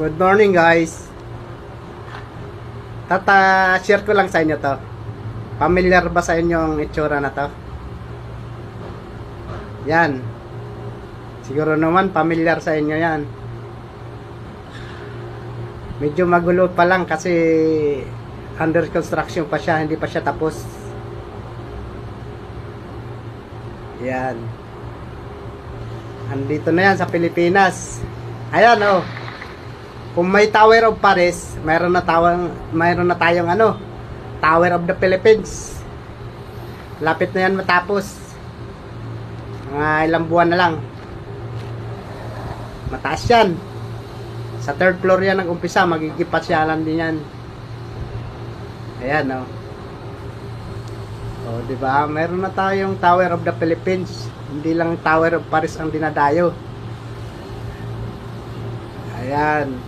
Good morning guys. Tata, share ko lang sa inyo to. Familiar ba sa inyo ang itsura na to? Yan. Siguro naman familiar sa inyo yan. Medyo magulo pa lang kasi under construction pa siya, hindi pa siya tapos. Yan. Andito na yan sa Pilipinas. Ayan oh. Kung may Tower of Paris, mayroon na tawang mayroon na tayong ano, Tower of the Philippines. Lapit na yan matapos. Mga ilang buwan na lang. Mataas yan. Sa third floor yan ang umpisa, magigipasyalan din yan. Ayan, oh. Oh, di ba? Meron na tayong Tower of the Philippines. Hindi lang Tower of Paris ang dinadayo. Ayan.